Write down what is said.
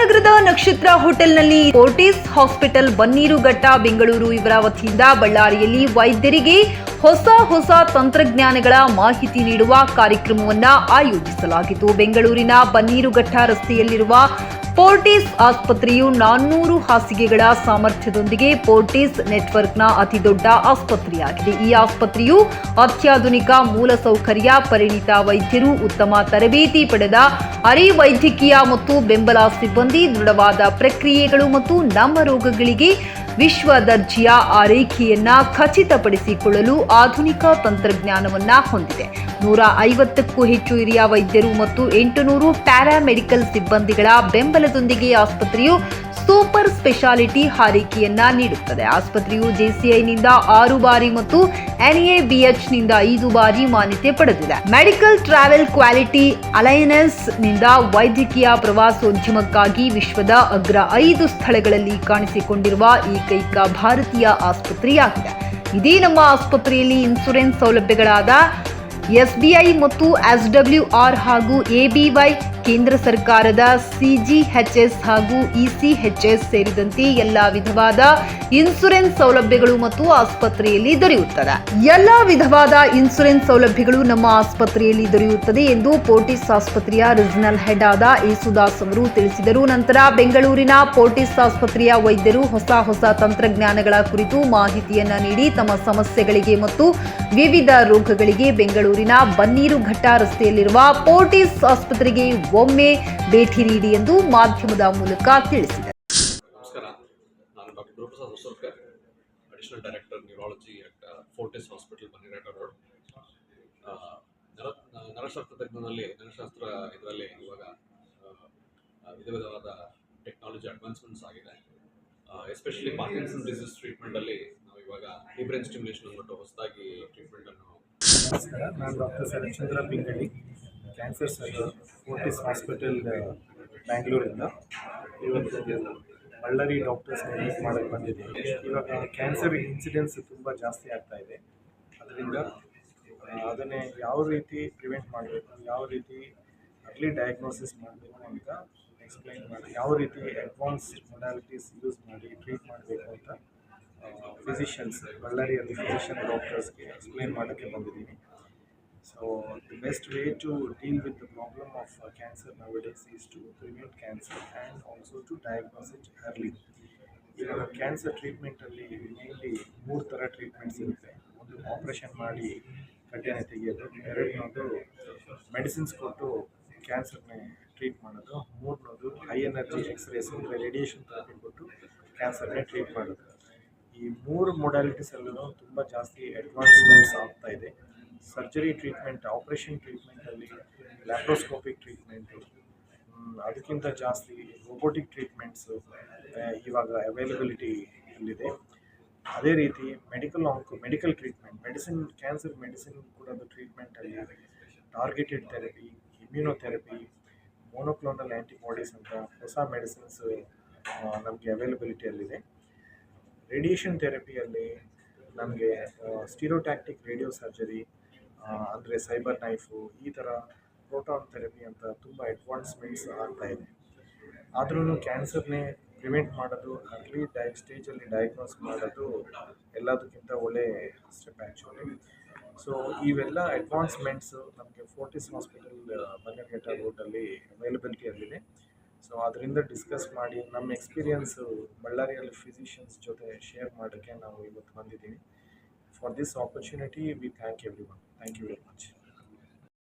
ನಗರದ ನಕ್ಷತ್ರ ಹೋಟೆಲ್ನಲ್ಲಿ ಫೋರ್ಟಿಸ್ ಹಾಸ್ಪಿಟಲ್ ಬನ್ನೀರುಘಟ್ಟ ಬೆಂಗಳೂರು ಇವರ ವತಿಯಿಂದ ಬಳ್ಳಾರಿಯಲ್ಲಿ ವೈದ್ಯರಿಗೆ ಹೊಸ ಹೊಸ ತಂತ್ರಜ್ಞಾನಗಳ ಮಾಹಿತಿ ನೀಡುವ ಕಾರ್ಯಕ್ರಮವನ್ನು ಆಯೋಜಿಸಲಾಗಿತ್ತು. ಬೆಂಗಳೂರಿನ ಬನ್ನೀರುಘಟ್ಟ ರಸ್ತೆಯಲ್ಲಿರುವ ಪೋರ್ಟಿಸ್ ಆಸ್ಪತ್ರೆಯು ನಾನ್ನೂರು ಹಾಸಿಗೆಗಳ ಸಾಮರ್ಥ್ಯದೊಂದಿಗೆ ಫೋರ್ಟಿಸ್ ನೆಟ್ವರ್ಕ್ನ ಅತಿದೊಡ್ಡ ಆಸ್ಪತ್ರೆಯಾಗಿದೆ. ಈ ಆಸ್ಪತ್ರೆಯು ಅತ್ಯಾಧುನಿಕ ಮೂಲಸೌಕರ್ಯ, ಪರಿಣಿತ ವೈದ್ಯರು, ಉತ್ತಮ ತರಬೇತಿ ಪಡೆದ ಅರೆ ವೈದ್ಯಕೀಯ ಮತ್ತು ಬೆಂಬಲ ಸಿಬ್ಬಂದಿ, ದೃಢವಾದ ಪ್ರಕ್ರಿಯೆಗಳು ಮತ್ತು ನಮ್ಮ ರೋಗಗಳಿಗೆ ವಿಶ್ವ ದರ್ಜೆಯ ಆರೈಕೆಯನ್ನ ಖಚಿತಪಡಿಸಿಕೊಳ್ಳಲು ಆಧುನಿಕ ತಂತ್ರಜ್ಞಾನವನ್ನ ಹೊಂದಿದೆ. ನೂರ ಐವತ್ತಕ್ಕೂ ಹೆಚ್ಚು ಹಿರಿಯ ವೈದ್ಯರು ಮತ್ತು ಎಂಟುನೂರು ಪ್ಯಾರಾಮೆಡಿಕಲ್ ಸಿಬ್ಬಂದಿಗಳ ಬೆಂಬಲದೊಂದಿಗೆ ಆಸ್ಪತ್ರೆಯು ಸೂಪರ್ ಸ್ಪೆಷಾಲಿಟಿ ಹಾರೈಕೆಯನ್ನ ನೀಡುತ್ತದೆ. ಆಸ್ಪತ್ರೆಯು ಜೆಸಿಐನಿಂದ ಆರು ಬಾರಿ ಮತ್ತು ಎನ್ಎಬಿಎಚ್ನಿಂದ ಐದು ಬಾರಿ ಮಾನ್ಯತೆ ಪಡೆದಿದೆ. ಮೆಡಿಕಲ್ ಟ್ರಾವೆಲ್ ಕ್ವಾಲಿಟಿ ಅಲೈನೆನ್ಸ್ನಿಂದ ವೈದ್ಯಕೀಯ ಪ್ರವಾಸೋದ್ಯಮಕ್ಕಾಗಿ ವಿಶ್ವದ ಅಗ್ರ ಐದು ಸ್ಥಳಗಳಲ್ಲಿ ಕಾಣಿಸಿಕೊಂಡಿರುವ ಏಕೈಕ ಭಾರತೀಯ ಆಸ್ಪತ್ರೆಯಾಗಿದೆ. ಇದೇ ನಮ್ಮ ಆಸ್ಪತ್ರೆಯಲ್ಲಿ ಇನ್ಸೂರೆನ್ಸ್ ಸೌಲಭ್ಯಗಳಾದ ಎಸ್ಬಿಐ ಮತ್ತು ಎಸ್ಡಬ್ಲ್ಯೂಆರ್ ಹಾಗೂ ಎಬಿವೈ ಕೇಂದ್ರ ಸರ್ಕಾರದ ಸಿಜಿಎಚ್ಎಸ್ ಹಾಗೂ ಇಸಿಎಚ್ಎಸ್ ಸೇರಿದಂತೆ ಎಲ್ಲ ವಿಧವಾದ ಇನ್ಸೂರೆನ್ಸ್ ಸೌಲಭ್ಯಗಳು ಮತ್ತು ಆಸ್ಪತ್ರೆಯಲ್ಲಿ ದೊರೆಯುತ್ತದೆ. ಎಲ್ಲ ವಿಧವಾದ ಇನ್ಸೂರೆನ್ಸ್ ಸೌಲಭ್ಯಗಳು ನಮ್ಮ ಆಸ್ಪತ್ರೆಯಲ್ಲಿ ದೊರೆಯುತ್ತದೆ ಎಂದು ಪೋರ್ಟಿಸ್ ಆಸ್ಪತ್ರೆಯ ರೀಜನಲ್ ಹೆಡ್ ಆದ ಯೇಸುದಾಸ್ ಅವರು ತಿಳಿಸಿದರು. ನಂತರ ಬೆಂಗಳೂರಿನ ಪೋರ್ಟಿಸ್ ಆಸ್ಪತ್ರೆಯ ವೈದ್ಯರು ಹೊಸ ಹೊಸ ತಂತ್ರಜ್ಞಾನಗಳ ಕುರಿತು ಮಾಹಿತಿಯನ್ನು ನೀಡಿ ತಮ್ಮ ಸಮಸ್ಯೆಗಳಿಗೆ ಮತ್ತು ವಿವಿಧ ರೋಗಗಳಿಗೆ ಬೆಂಗಳೂರಿನ ಬನ್ನೀರುಘಟ್ಟ ರಸ್ತೆಯಲ್ಲಿರುವ ಪೋರ್ಟಿಸ್ ಆಸ್ಪತ್ರೆಗೆ ಒಮ್ಮೆ ಭೇಟಿ ನೀಡಿ ಎಂದು ಮಾಧ್ಯಮದ ಮೂಲಕ ತಿಳಿಸಿದರು. ನಮಸ್ಕಾರ. ನಾನು doctor Guruprasad Hosurkar additional director neurology at Fortis hospital Bannerghatta road ನರಶಾಸ್ತ್ರ ತಜ್ಞನಲ್ಲಿ ನರಶಾಸ್ತ್ರ ಇದರಲ್ಲಿ ಇವಾಗ ವಿಧ ವಿಧವಾದ ಟೆಕ್ನಾಲಜಿ ಅಡ್ವಾನ್ಸ್ಮೆಂಟ್ಸ್ ಆಗಿದೆ. ಎಸ್ಪೆಷಲಿ ಪಾರ್ಕಿನ್ಸನ್ ಡಿಸೀಸ್ ಟ್ರೀಟ್ಮೆಂಟಲ್ಲಿ ನಾವು ಇವಾಗ ಡಿಬ್ರೆನ್ ಸ್ಟಿಮ್ಯುಲೇಷನ್ ಅಂದ್ಬಿಟ್ಟು ಹೊಸದಾಗಿ ಟ್ರೀಟ್ಮೆಂಟನ್ನು ನಮಸ್ಕಾರ. ನಾನು doctor Sarichandra Pingali cancer centre Fortis hospital ಬ್ಯಾಂಗ್ಳೂರಿಂದ ಇವತ್ತು ಬಳ್ಳಾರಿ ಡಾಕ್ಟರ್ಸ್ನ ಮೀಟ್ ಮಾಡೋಕ್ಕೆ ಬಂದಿದ್ದೀನಿ ಇವಾಗ ಕ್ಯಾನ್ಸರ್ ಇನ್ಸಿಡೆನ್ಸ್ ತುಂಬ ಜಾಸ್ತಿ ಆಗ್ತಾ ಇದೆ. ಅದರಿಂದ ಅದನ್ನೇ ಯಾವ ರೀತಿ ಪ್ರಿವೆಂಟ್ ಮಾಡಬೇಕು, ಯಾವ ರೀತಿ ಅರ್ಲಿ ಡಯಾಗ್ನೋಸಿಸ್ ಮಾಡಬೇಕು ಅಂತ ಎಕ್ಸ್ಪ್ಲೈನ್ ಮಾಡಿ, ಯಾವ ರೀತಿ ಅಡ್ವಾನ್ಸ್ ಮೊಡಾಲಿಟೀಸ್ ಯೂಸ್ ಮಾಡಿ ಟ್ರೀಟ್ ಮಾಡಬೇಕು ಅಂತ ಫಿಸಿಷಿಯನ್ಸ್ ಬಳ್ಳಾರಿಯಲ್ಲಿ ಫಿಸಿಷಿಯನ್ ಡಾಕ್ಟರ್ಸ್ಗೆ ಎಕ್ಸ್ಪ್ಲೈನ್ ಮಾಡೋಕ್ಕೆ ಬಂದಿದ್ದೀನಿ. So the best way to deal with the problem of cancer nowadays is to prevent cancer and also to diagnose it early ಇವಾಗ ಕ್ಯಾನ್ಸರ್ ಟ್ರೀಟ್ಮೆಂಟಲ್ಲಿ ಮೇನ್ಲಿ ಮೂರು ಥರ ಟ್ರೀಟ್ಮೆಂಟ್ಸ್ ಇರುತ್ತೆ. ಒಂದು ಆಪ್ರೇಷನ್ ಮಾಡಿ ಕಡ್ಡಾಯ ತೆಗೆಯೋದು ಎರಡನೇದು ಮೆಡಿಸಿನ್ಸ್ ಕೊಟ್ಟು ಕ್ಯಾನ್ಸರ್ನೇ ಟ್ರೀಟ್ ಮಾಡೋದು. ಮೂರನೇದು ಹೈ ಎನರ್ಜಿ ಎಕ್ಸ್ರೇಸ್ ಅಂದರೆ ರೇಡಿಯೇಷನ್ ಥೆರಪಿ ಕೊಟ್ಟು ಕ್ಯಾನ್ಸರ್ನೇ ಟ್ರೀಟ್ ಮಾಡೋದು. ಈ ಮೂರು ಮೊಡಾಲಿಟೀಸಲ್ಲೂ ತುಂಬ ಜಾಸ್ತಿ ಅಡ್ವಾನ್ಸ್ಮೆಂಟ್ಸ್ ಆಗ್ತಾ ಇದೆ. ಸರ್ಜರಿ ಟ್ರೀಟ್ಮೆಂಟ್, ಆಪ್ರೇಷನ್ ಟ್ರೀಟ್ಮೆಂಟಲ್ಲಿ ಲ್ಯಾಪ್ರೋಸ್ಕೋಪಿಕ್ ಟ್ರೀಟ್ಮೆಂಟು ಅದಕ್ಕಿಂತ ಜಾಸ್ತಿ ರೋಬೋಟಿಕ್ ಟ್ರೀಟ್ಮೆಂಟ್ಸು ಇವಾಗ ಅವೈಲಬಿಲಿಟಿ ಇಲ್ಲಿದೆ ಅದೇ ರೀತಿ medical ಆಂಕು medical treatment medicine cancer medicine ಕೂಡ ಟ್ರೀಟ್ಮೆಂಟಲ್ಲಿ targeted therapy immunotherapy monoclonal antibodies ಅಂತ ಹೊಸ ಮೆಡಿಸಿನ್ಸ್ ನಮಗೆ ಅವೈಲಬಿಲಿಟಿಯಲ್ಲಿದೆ ರೇಡಿಯೇಷನ್ ಥೆರಪಿಯಲ್ಲಿ ನಮಗೆ ಸ್ಟೀರೋಟ್ಯಾಕ್ಟಿಕ್ ರೇಡಿಯೋ ಸರ್ಜರಿ ಅಂದರೆ ಸೈಬರ್ ನೈಫು, ಈ ಥರ ಪ್ರೋಟಾನ್ ಥೆರಪಿ ಅಂತ ತುಂಬ ಅಡ್ವಾನ್ಸ್ಮೆಂಟ್ಸ್ ಆಗ್ತಾ ಇದೆ. ಆದ್ರೂ ಕ್ಯಾನ್ಸರ್ನೇ ಪ್ರಿವೆಂಟ್ ಮಾಡೋದು ಅರ್ಲಿ ಡೈ ಸ್ಟೇಜಲ್ಲಿ ಡಯಾಗ್ನೋಸ್ ಮಾಡೋದು ಎಲ್ಲದಕ್ಕಿಂತ ಒಳ್ಳೆ ಸ್ಟೆಪ್ ಆ್ಯಕ್ಚುಲಿ ಸೊ ಇವೆಲ್ಲ ಅಡ್ವಾನ್ಸ್ಮೆಂಟ್ಸು ನಮಗೆ ಫೋರ್ಟಿಸ್ ಹಾಸ್ಪಿಟಲ್ ಬನ್ನರ್ಘಟ್ಟ ರೋಡಲ್ಲಿ ಅವೈಲಬಿಲಿಟಿಯಲ್ಲಿದೆ ಸೊ ಅದರಿಂದ ಡಿಸ್ಕಸ್ ಮಾಡಿ, ನಮ್ಮ ಎಕ್ಸ್ಪೀರಿಯನ್ಸು ಬಳ್ಳಾರಿಯಲ್ಲಿ ಫಿಸಿಷಿಯನ್ಸ್ ಜೊತೆ ಶೇರ್ ಮಾಡೋಕ್ಕೆ ನಾವು ಇವತ್ತು ಬಂದಿದ್ದೀವಿ. for this opportunity. We thank everyone. Thank you very much.